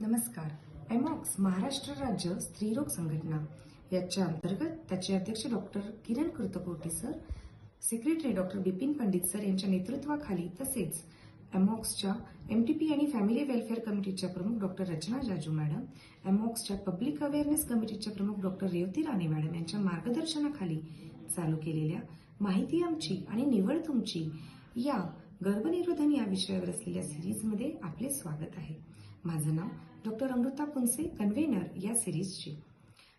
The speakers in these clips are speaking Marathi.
नमस्कार. एमॉक्स महाराष्ट्र राज्य स्त्रीरोग संघटना याच्या अंतर्गत त्याचे अध्यक्ष doctor Kiran Kritkoti sir secretary doctor Bipin Pandit sir यांच्या नेतृत्वाखाली तसेच एमॉक्सच्या पी आणि फॅमिली वेलफेअर कमिटीच्या प्रमुख डॉक्टर रचना जाजू मॅडम एमॉक्सच्या पब्लिक अवेअरनेस कमिटीच्या प्रमुख डॉक्टर रेवती राणे मॅडम यांच्या मार्गदर्शनाखाली चालू केलेल्या माहिती आमची आणि निवड तुमची या गर्भनिरोधन या विषयावर असलेल्या सिरीजमध्ये आपले स्वागत आहे. माझं नाव डॉक्टर अमृता पुंसे कन्व्हेनर या सिरीजची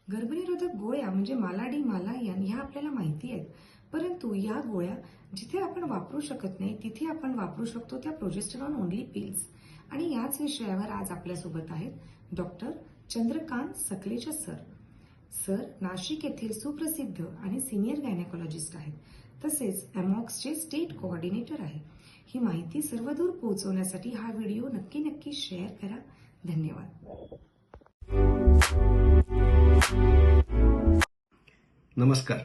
गर्भनिरोधक गोळ्या म्हणजे मालाडी मालायन ह्या आपल्याला माहिती आहेत. परंतु या गोळ्या जिथे आपण वापरू शकत नाही तिथे आपण वापरू शकतो त्या प्रोजेस्टेरॉन ओनली पिल्स आणि याच विषयावर आज आपल्यासोबत आहेत doctor Chandrakant Sakalecha sir. Sir Nashik येथील सुप्रसिद्ध आणि सिनियर गायनेकॉलॉजिस्ट आहेत. तसेच एमॉक्सचे स्टेट कोऑर्डिनेटर आहे ही माहिती सर्वदूर पोहोचवण्यासाठी हा व्हिडिओ नक्की नक्की शेअर करा. धन्यवाद. नमस्कार.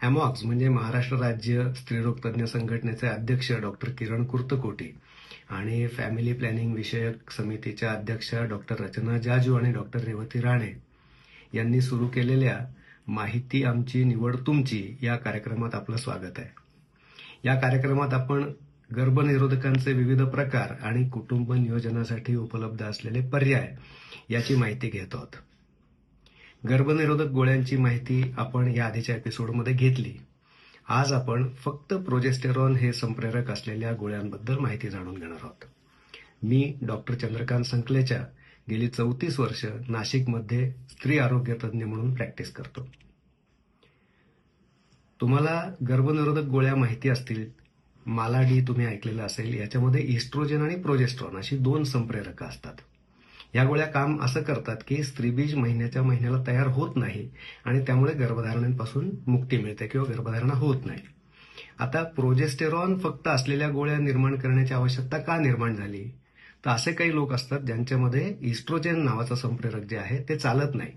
ॲमॉक्स म्हणजे महाराष्ट्र राज्य स्त्रीरोग तज्ज्ञ संघटनेचे अध्यक्ष डॉक्टर किरण कुर्तकोटी आणि फॅमिली प्लॅनिंग विषयक समितीच्या अध्यक्षा डॉक्टर रचना जाजू आणि डॉक्टर रेवती राणे यांनी सुरू केलेल्या माहिती आमची निवड तुमची या कार्यक्रमात आपलं स्वागत आहे. या कार्यक्रमात आपण गर्भनिरोधकांचे विविध प्रकार आणि कुटुंब नियोजनासाठी उपलब्ध असलेले पर्याय याची माहिती घेत आहोत. गर्भनिरोधक गोळ्यांची माहिती आपण या आधीच्या एपिसोडमध्ये घेतली. आज आपण फक्त प्रोजेस्टेरॉन हे संप्रेरक असलेल्या गोळ्यांबद्दल माहिती जाणून घेणार आहोत. मी डॉक्टर चंद्रकांत संकलेच्या गेली चौतीस वर्ष नाशिकमध्ये स्त्री आरोग्य तज्ज्ञ म्हणून प्रॅक्टिस करतो. तुम्हाला गर्भनिरोधक गोळ्या माहिती असतील मालाडी तुम्ही ऐकलेलं असेल याच्यामध्ये इस्ट्रोजन आणि प्रोजेस्ट्रॉन अशी दोन संप्रेरकं असतात. या गोळ्या काम असं करतात की स्त्रीबीज महिन्याच्या महिन्याला तयार होत नाही आणि त्यामुळे गर्भधारणेपासून मुक्ती मिळते किंवा गर्भधारणा होत नाही. आता प्रोजेस्टेरॉन फक्त असलेल्या गोळ्या निर्माण करण्याची आवश्यकता का निर्माण झाली? तर असे काही लोक असतात ज्यांच्यामध्ये इस्ट्रोजेन नावाचं संप्रेरक जे आहे ते चालत नाही.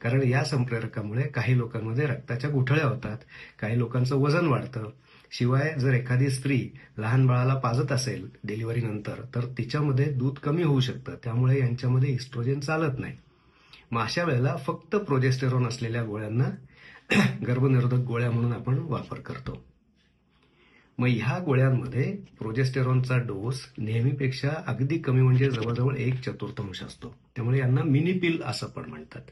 कारण या संप्रेरकामुळे काही लोकांमध्ये रक्ताच्या गुठळ्या होतात काही लोकांचं वजन वाढतं. शिवाय जर एखादी स्त्री लहान बाळाला पाजत असेल डिलिव्हरी नंतर तर तिच्यामध्ये दूध कमी होऊ शकतं. त्यामुळे यांच्यामध्ये इस्ट्रोजेन चालत नाही. मग अशा वेळेला फक्त प्रोजेस्टेरॉन असलेल्या गोळ्यांना गर्भनिरोधक गोळ्या म्हणून आपण वापर करतो. मग ह्या गोळ्यांमध्ये प्रोजेस्टेरॉनचा डोस नेहमीपेक्षा अगदी कमी म्हणजे जवळजवळ एक चतुर्थांश असतो. त्यामुळे यांना मिनी पिल असं पण म्हणतात.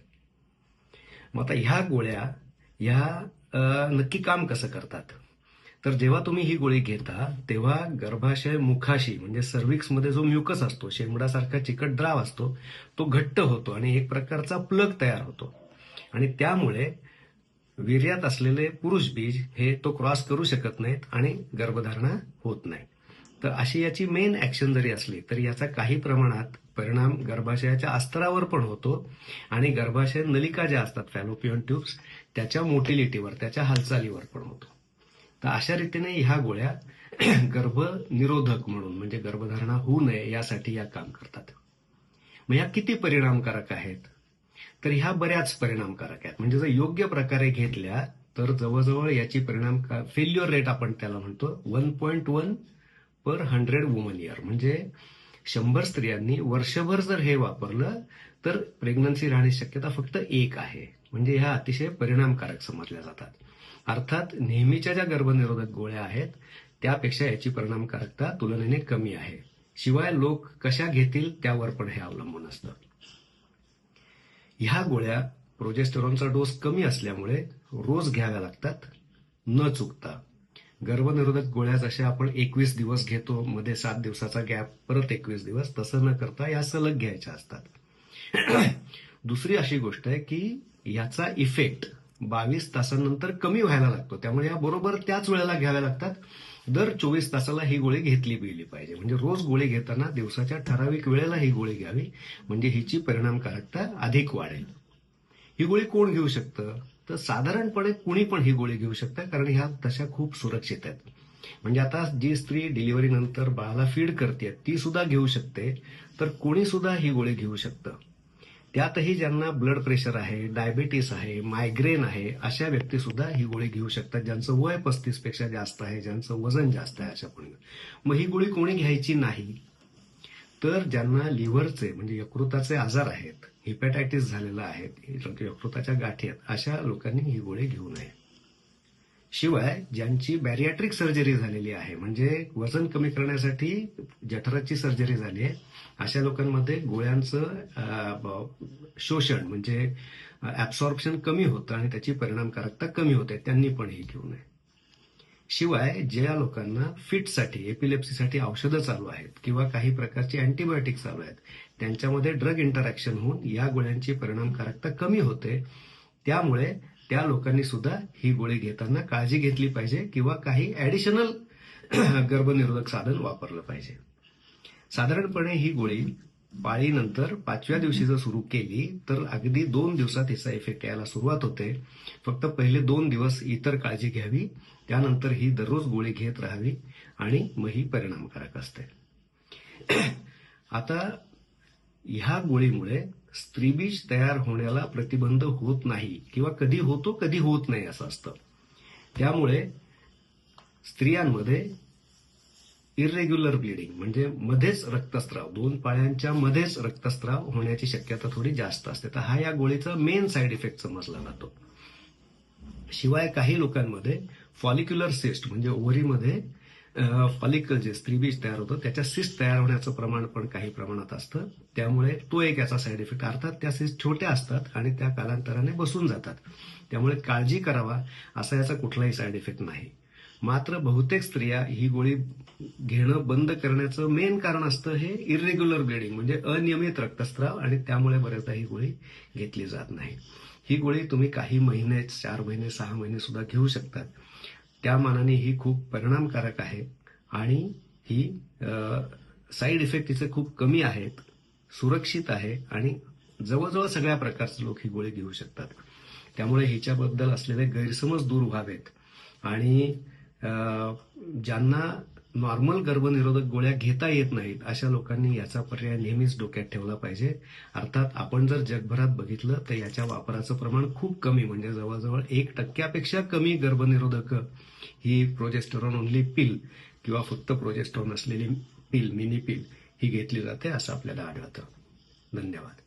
मग आता ह्या गोळ्या ह्या नक्की काम कसं करतात? तर जेव्हा तुम्ही ही गोळी घेता तेव्हा गर्भाशय मुखाशी म्हणजे सर्व्हिक्समध्ये जो म्युकस असतो शेंबडासारखा चिकट द्राव असतो तो घट्ट होतो आणि एक प्रकारचा प्लग तयार होतो. आणि त्यामुळे वीर्यात असलेले पुरुष बीज हे तो क्रॉस करू शकत नाहीत आणि गर्भधारणा होत नाही. तर अशी याची मेन ऍक्शन जरी असली तरी याचा काही प्रमाणात परिणाम गर्भाशयाच्या अस्तरावर पण होतो आणि गर्भाशय नलिका ज्या असतात फॅलोपियन ट्यूब्स त्याच्या मोटिलिटीवर त्याच्या हालचालीवर पण होतो. तर अशा रीतीने ह्या गोळ्या गर्भनिरोधक म्हणून म्हणजे गर्भधारणा होऊ नये यासाठी या काम करतात. मग या किती परिणामकारक आहेत? तर ह्या बऱ्याच परिणामकारक आहेत. म्हणजे जर योग्य प्रकारे घेतल्या तर जवळजवळ याची परिणाम फेल्युअर रेट आपण त्याला म्हणतो one point one per hundred woman year म्हणजे शंभर स्त्रियांनी वर्षभर जर हे वापरलं तर प्रेग्नन्सी राहण्याची शक्यता फक्त एक आहे. म्हणजे ह्या अतिशय परिणामकारक समजल्या जातात. अर्थात नेहमीच्या ज्या गर्भनिरोधक गोळ्या आहेत त्यापेक्षा याची परिणामकारकता तुलनेने कमी आहे. शिवाय लोक कशा घेतील त्यावर पण हे अवलंबून असतं. ह्या गोळ्या प्रोजेस्टेरॉनचा डोस कमी असल्यामुळे रोज घ्याव्या लागतात न चुकता. गर्भनिरोधक गोळ्या जशा आपण एकवीस दिवस घेतो मध्ये सात दिवसाचा गॅप परत एकवीस दिवस तसं न करता या सलग घ्यायच्या असतात. दुसरी अशी गोष्ट आहे की याचा इफेक्ट बावीस तासांनंतर कमी व्हायला लागतो. त्यामुळे या बरोबर त्याच वेळेला घ्याव्या लागतात. दर चोवीस तासाला ही गोळी घेतली गेली पाहिजे. म्हणजे रोज गोळी घेताना दिवसाच्या ठराविक वेळेला ही गोळी घ्यावी. म्हणजे हिची परिणामकारकता अधिक वाढेल. ही गोळी कोण घेऊ शकतं? तर साधारणपणे कुणी पण ही गोळी घेऊ शकतं कारण ह्या तशा खूप सुरक्षित आहेत. म्हणजे आता जी स्त्री डिलिव्हरी नंतर बाळाला फीड करते ती सुद्धा घेऊ शकते तर कोणी सुद्धा ही गोळी घेऊ शकतं. त्यातही ज्यांना ब्लड प्रेशर आहे डायबिटीस आहे मायग्रेन आहे अशा व्यक्ती सुद्धा ही गोळी घेऊ शकतात ज्यांचं वय पस्तीसपेक्षा जास्त आहे ज्यांचं वजन जास्त आहे अशा कोणी मग ही गोळी कोणी घ्यायची नाही तर ज्यांना लिव्हरचे म्हणजे यकृताचे आजार आहेत हिपॅटायटिस झालेला आहे यकृताच्या गाठी आहेत अशा लोकांनी ही गोळी घेऊ नये. शिवाय ज्यांची बॅरियाट्रिक सर्जरी झालेली आहे म्हणजे वजन कमी करण्यासाठी जठराची सर्जरी झाली आहे अशा लोकांमध्ये गोळ्यांचं शोषण म्हणजे ऍब्सॉर्प्शन कमी होतं आणि त्याची परिणामकारकता कमी होते त्यांनी पण ही घेऊ नये. शिवाय ज्या लोकांना फिटसाठी एपिलेप्सीसाठी औषधं चालू आहेत किंवा काही प्रकारची अँटीबायोटिक चालू आहेत त्यांच्यामध्ये ड्रग इंटरॅक्शन होऊन या गोळ्यांची परिणामकारकता कमी होते. त्यामुळे त्या लोकांनी सुद्धा ही गोळी घेताना काळजी घेतली पाहिजे किंवा काही ऍडिशनल गर्भनिरोधक साधन वापरलं पाहिजे. साधारणपणे ही गोळी पाळीनंतर पाचव्या दिवशी जर सुरू केली तर अगदी दोन दिवसात याचा इफेक्ट यायला सुरुवात होते. फक्त पहिले दोन दिवस इतर काळजी घ्यावी. त्यानंतर ही दररोज गोळी घेत राहावी आणि मग ही परिणामकारक असते. आता ह्या गोळीमुळे स्त्रीबीज तयार होण्याला प्रतिबंध होत नाही किंवा कधी होतो कधी होत नाही असं असतं. त्यामुळे स्त्रियांमध्ये इरेग्युलर ब्लिडिंग म्हणजे मध्येच रक्तस्राव दोन पाळ्यांच्या मध्येच रक्तस्राव होण्याची शक्यता थोडी जास्त असते. तर हा या गोळीचा मेन साईड इफेक्ट समजला जातो. शिवाय काही लोकांमध्ये फॉलिक्युलर सिस्ट म्हणजे ओव्हरीमध्ये फॉलिकल जे स्त्रीबीज तयार होतं त्याच्या सिस्ट तयार होण्याचं प्रमाण पण काही प्रमाणात असतं. त्यामुळे तो एक याचा साईड इफेक्ट. अर्थात त्या सिस्ट छोट्या असतात आणि त्या कालांतराने बसून जातात. त्यामुळे काळजी करावा असा याचा कुठलाही साईड इफेक्ट नाही. मात्र बहुतेक स्त्रिया ही गोळी घेणं बंद करण्याचं मेन कारण असतं हे इरेग्युलर ब्लिडिंग म्हणजे अनियमित रक्तस्राव आणि त्यामुळे बऱ्याचदा ही गोळी घेतली जात नाही. ही गोळी तुम्ही काही महिने चार महिने सहा महिने सुद्धा घेऊ शकतात. त्या मानाने ही खूप परिणामकारक आहे आणि ही साईड इफेक्ट तिचे खूप कमी आहेत सुरक्षित आहे आणि जवळजवळ सगळ्या प्रकारचे लोक ही गोळी घेऊ शकतात. त्यामुळे हिच्याबद्दल असलेले गैरसमज दूर व्हावेत. आणि ज्यांना नॉर्मल गर्भनिरोधक गोळ्या घेता येत नाहीत अशा लोकांनी याचा पर्याय नेहमीच डोक्यात ठेवला पाहिजे. अर्थात आपण जर जगभरात बघितलं तर याच्या वापराचं प्रमाण खूप कमी म्हणजे जवळजवळ एक टक्क्यापेक्षा कमी गर्भनिरोधक ही प्रोजेस्टरॉन ओनली पिल किंवा फक्त प्रोजेस्टेरॉन असलेली पिल मिनी पिल ही घेतली जाते असं आपल्याला आढळतं. धन्यवाद.